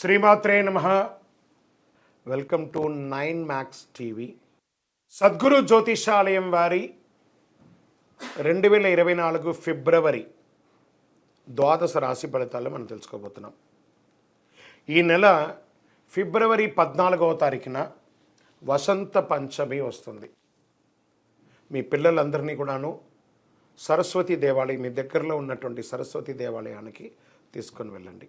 శ్రీమాత్రే నమ. Welcome to nine max TV Sadguru Jyothishalayam వారి రెండు వేల ఇరవై నాలుగు ఫిబ్రవరి ద్వాదశ రాశి ఫలితాలు మనం తెలుసుకోబోతున్నాం. ఈ నెల ఫిబ్రవరి పద్నాలుగవ తారీఖున వసంత పంచమి వస్తుంది. మీ పిల్లలందరినీ కూడాను సరస్వతి దేవాలయం మీ దగ్గరలో ఉన్నటువంటి సరస్వతి దేవాలయానికి తీసుకొని వెళ్ళండి.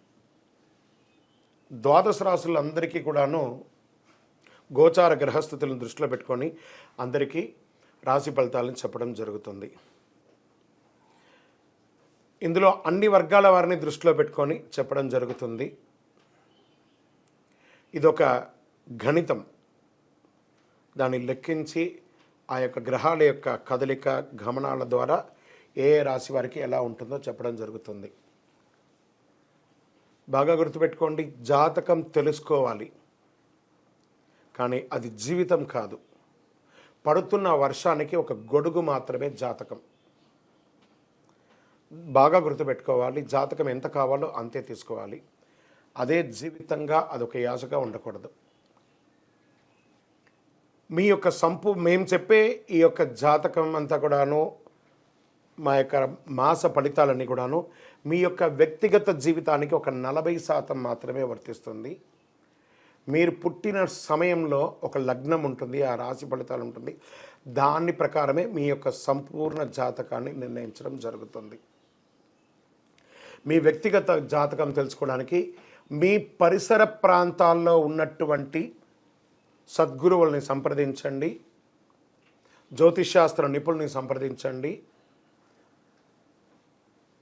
ద్వాదశ రాసులందరికీ కూడాను గోచార గ్రహస్థితులను దృష్టిలో పెట్టుకొని అందరికీ రాశి ఫలితాలను చెప్పడం జరుగుతుంది. ఇందులో అన్ని వర్గాల వారిని దృష్టిలో పెట్టుకొని చెప్పడం జరుగుతుంది. ఇదొక గణితం. దాన్ని లెక్కించి ఆ యొక్క గ్రహాల యొక్క కదలిక గమనాల ద్వారా ఏ రాశి వారికి ఎలా ఉంటుందో చెప్పడం జరుగుతుంది. బాగా గుర్తుపెట్టుకోండి జాతకం తెలుసుకోవాలి. కానీ అది జీవితం కాదు. పడుతున్న వర్షానికి ఒక గొడుగు మాత్రమే జాతకం. బాగా గుర్తుపెట్టుకోవాలి జాతకం ఎంత కావాలో అంతే తీసుకోవాలి. అదే జీవితంగా అదొక యాసగా ఉండకూడదు. మీ యొక్క సంపు మేము చెప్పే ఈ యొక్క జాతకం అంతా కూడాను మా యొక్క మాస ఫలితాలన్నీ కూడాను మీ యొక్క వ్యక్తిగత జీవితానికి ఒక నలభై శాతం మాత్రమే వర్తిస్తుంది. మీరు పుట్టిన సమయంలో ఒక లగ్నం ఉంటుంది ఆ రాశి ఫలితాలు ఉంటుంది. దాని ప్రకారమే మీ యొక్క సంపూర్ణ జాతకాన్ని నిర్ణయించడం జరుగుతుంది. మీ వ్యక్తిగత జాతకం తెలుసుకోవడానికి మీ పరిసర ప్రాంతాల్లో ఉన్నటువంటి సద్గురువుల్ని సంప్రదించండి. జ్యోతిష్శాస్త్ర నిపుణుల్ని సంప్రదించండి.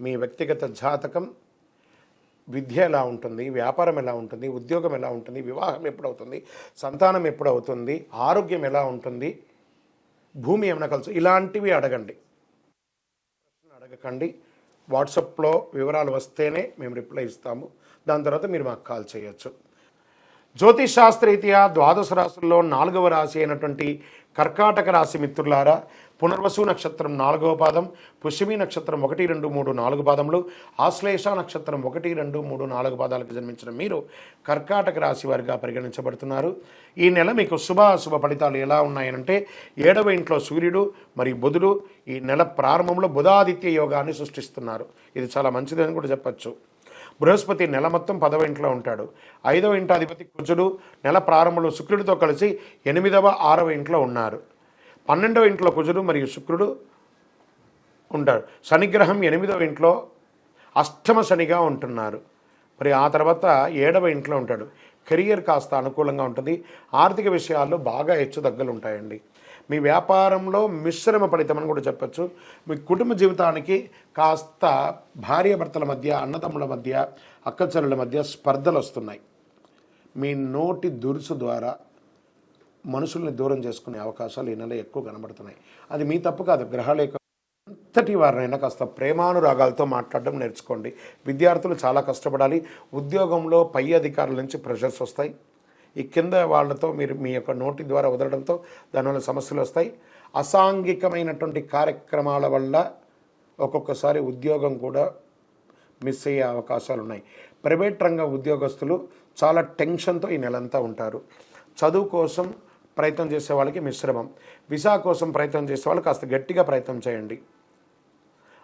మీ వ్యక్తిగత జాతకం విద్య ఎలా ఉంటుంది వ్యాపారం ఎలా ఉంటుంది ఉద్యోగం ఎలా ఉంటుంది వివాహం ఎప్పుడవుతుంది సంతానం ఎప్పుడవుతుంది ఆరోగ్యం ఎలా ఉంటుంది భూమి ఏమైనా కలుసు ఇలాంటివి అడగండి. ప్రశ్న అడగకండి. వాట్సాప్లో వివరాలు వస్తేనే మేము రిప్లై ఇస్తాము. దాని తర్వాత మీరు మాకు కాల్ చేయొచ్చు. జ్యోతిష్ శాస్త్రరీత్యా ద్వాదశ రాశుల్లో నాలుగవ రాశి అయినటువంటి కర్కాటక రాశి మిత్రులారా పునర్వసు నక్షత్రం నాలుగవ పాదం పుష్యమి నక్షత్రం ఒకటి రెండు మూడు నాలుగు పాదములు ఆశ్లేష నక్షత్రం ఒకటి రెండు మూడు నాలుగు పాదాలకు జన్మించిన మీరు కర్కాటక రాశి వారిగా పరిగణించబడుతున్నారు. ఈ నెల మీకు శుభ అశుభ ఫలితాలు ఎలా ఉన్నాయనంటే ఏడవ ఇంట్లో సూర్యుడు మరియు బుధుడు ఈ నెల ప్రారంభంలో బుధాదిత్య యోగాన్ని సృష్టిస్తున్నారు. ఇది చాలా మంచిదని కూడా చెప్పచ్చు. బృహస్పతి నెల మొత్తం పదవ ఇంట్లో ఉంటాడు. ఐదవ ఇంటాధిపతి కుజుడు నెల ప్రారంభంలో శుక్రుడితో కలిసి ఎనిమిదవ ఆరవ ఇంట్లో ఉన్నారు. పన్నెండవ ఇంట్లో కుజుడు మరియు శుక్రుడు ఉంటాడు శనిగ్రహం ఎనిమిదవ ఇంట్లో అష్టమ శనిగా ఉంటున్నారు. మరి ఆ తర్వాత ఏడవ ఇంట్లో ఉంటాడు. కెరియర్ కాస్త అనుకూలంగా ఉంటుంది. ఆర్థిక విషయాల్లో బాగా హెచ్చు తగ్గులు ఉంటాయండి. మీ వ్యాపారంలో మిశ్రమ ఫలితం అని కూడా చెప్పచ్చు. మీ కుటుంబ జీవితానికి కాస్త భార్యాభర్తల మధ్య అన్నదమ్ముల మధ్య అక్కచెల్లెల మధ్య స్పర్ధలు వస్తున్నాయి. మీ నోటి దురుసు ద్వారా మనుషుల్ని దూరం చేసుకునే అవకాశాలు ఈ నెల ఎక్కువ కనబడుతున్నాయి. అది మీ తప్పు కాదు. గ్రహాల యొక్క అంతటి వారినైనా కాస్త ప్రేమానురాగాలతో మాట్లాడడం నేర్చుకోండి. విద్యార్థులు చాలా కష్టపడాలి. ఉద్యోగంలో పై అధికారుల నుంచి ప్రెషర్స్ వస్తాయి. ఈ కింద వాళ్ళతో మీరు మీ యొక్క నోటి ద్వారా వదలడంతో దానివల్ల సమస్యలు వస్తాయి. అసాంఘికమైనటువంటి కార్యక్రమాల వల్ల ఒక్కొక్కసారి ఉద్యోగం కూడా మిస్ అయ్యే అవకాశాలు ఉన్నాయి ప్రైవేట్ రంగ ఉద్యోగస్తులు చాలా టెన్షన్తో ఈ నెలంతా ఉంటారు. చదువు కోసం ప్రయత్నం చేసే వాళ్ళకి మిశ్రమం. విసా కోసం ప్రయత్నం చేసే వాళ్ళు కాస్త గట్టిగా ప్రయత్నం చేయండి.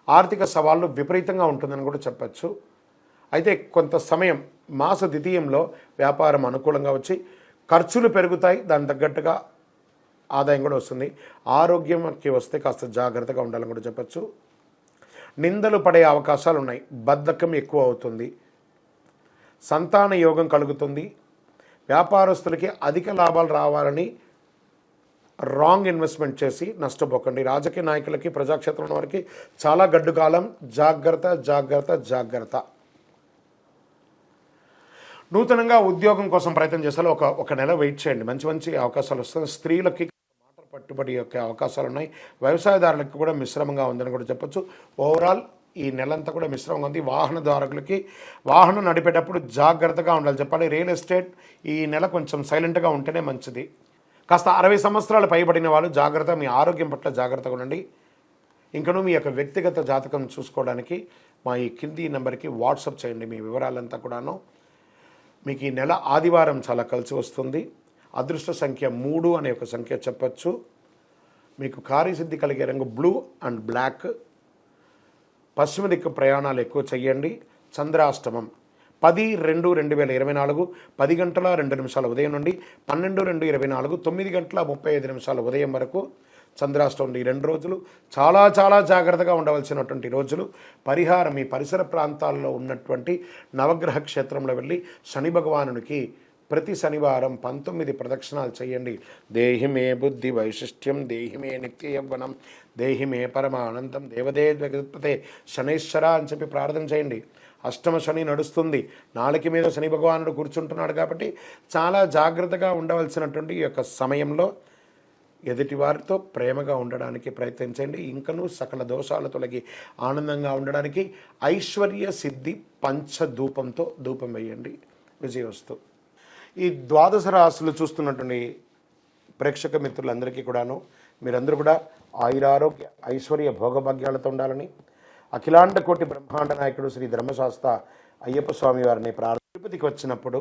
ఆర్థిక సవాళ్ళు విపరీతంగా ఉంటుందని కూడా చెప్పచ్చు. అయితే కొంత సమయం మాస ద్వితీయంలో వ్యాపారం అనుకూలంగా వచ్చి ఖర్చులు పెరుగుతాయి. దాని తగ్గట్టుగా ఆదాయం కూడా వస్తుంది. ఆరోగ్యంకి వస్తే కాస్త జాగ్రత్తగా ఉండాలని కూడా చెప్పచ్చు. నిందలు పడే అవకాశాలు ఉన్నాయి. బద్ధకం ఎక్కువ అవుతుంది. సంతాన యోగం కలుగుతుంది. వ్యాపారస్తులకి అధిక లాభాలు రావాలని రాంగ్ ఇన్వెస్ట్మెంట్ చేసి నష్టపోకండి. రాజకీయ నాయకులకి ప్రజాక్షేత్రం వారికి చాలా గడ్డు కాలం జాగ్రత్త జాగ్రత్త జాగ్రత్త. నూతనంగా ఉద్యోగం కోసం ప్రయత్నం చేస్తే ఒక ఒక నెల వెయిట్ చేయండి. మంచి మంచి అవకాశాలు వస్తాయి. స్త్రీలకి మాట పట్టుబడి యొక్క అవకాశాలు ఉన్నాయి. వ్యవసాయదారులకు కూడా మిశ్రమంగా ఉందని కూడా చెప్పొచ్చు. ఓవరాల్ ఈ నెలంతా కూడా మిశ్రమంగా ఉంది. వాహనదారులకి వాహనం నడిపేటప్పుడు జాగ్రత్తగా ఉండాలి. చెప్పాలి రియల్ ఎస్టేట్ ఈ నెల కొంచెం సైలెంట్గా ఉంటేనే మంచిది. కాస్త అరవై సంవత్సరాలు పైబడిన వాళ్ళు జాగ్రత్త మీ ఆరోగ్యం పట్ల జాగ్రత్తగా ఉండండి. ఇంకనూ మీ యొక్క వ్యక్తిగత జాతకం చూసుకోవడానికి మా ఈ కింది నెంబర్కి వాట్సప్ చేయండి. మీ వివరాలంతా కూడాను. మీకు ఈ నెల ఆదివారం చాలా కలిసి వస్తుంది. అదృష్ట సంఖ్య మూడు అనే ఒక సంఖ్య చెప్పచ్చు. మీకు కార్యసిద్ధి కలిగే రంగు బ్లూ అండ్ బ్లాక్. పశ్చిమ దిక్కు ప్రయాణాలు ఎక్కువ చేయండి చంద్రాష్టమం పది రెండు రెండు వేల ఇరవై నాలుగు పది గంటల రెండు నిమిషాల ఉదయం నుండి పన్నెండు రెండు ఇరవై నాలుగు తొమ్మిది గంటల ముప్పై ఐదు నిమిషాల ఉదయం వరకు. చంద్రాష్టమి ఈ రెండు రోజులు చాలా చాలా జాగ్రత్తగా ఉండవలసినటువంటి రోజులు. పరిహారం మీ పరిసర ప్రాంతాల్లో ఉన్నటువంటి నవగ్రహ క్షేత్రంలో వెళ్ళి శని భగవానునికి ప్రతి శనివారం పంతొమ్మిది ప్రదక్షిణాలు చేయండి. దేహిమే బుద్ధి వైశిష్ట్యం దేహిమే నిత్య యవ్వనం దేహిమే పరమానందం దేవదే జగత్పతే శనైశ్వర అని చెప్పి ప్రార్థన చేయండి. అష్టమ శని నడుస్తుంది. నాలుక మీద శని భగవానుడు కూర్చుంటున్నాడు కాబట్టి చాలా జాగ్రత్తగా ఉండవలసినటువంటి ఈ యొక్క సమయంలో ఎదుటివారితో ప్రేమగా ఉండడానికి ప్రయత్నించండి. ఇంకనూ సకల దోషాలు తొలగి ఆనందంగా ఉండడానికి ఐశ్వర్య సిద్ధి పంచధూపంతో ధూపం వేయండి విజయవస్తు. ఈ ద్వాదశ రాశులు చూస్తున్నటువంటి ప్రేక్షక మిత్రులందరికీ కూడాను మీరందరూ కూడా ఆయురారోగ్య ఐశ్వర్య భోగభాగ్యాలతో ఉండాలని అఖిలాండ కోటి బ్రహ్మాండ నాయకుడు శ్రీ ధర్మశాస్త్ర అయ్యప్ప స్వామి వారిని ప్రార్థ తిరుపతికి వచ్చినప్పుడు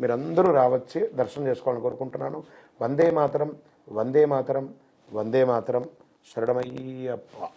మీరందరూ రావచ్చి దర్శనం చేసుకోవాలని కోరుకుంటున్నాను. వందే మాతరం వందే మాతరం వందే మాతరం. శరణమయ్యప్ప.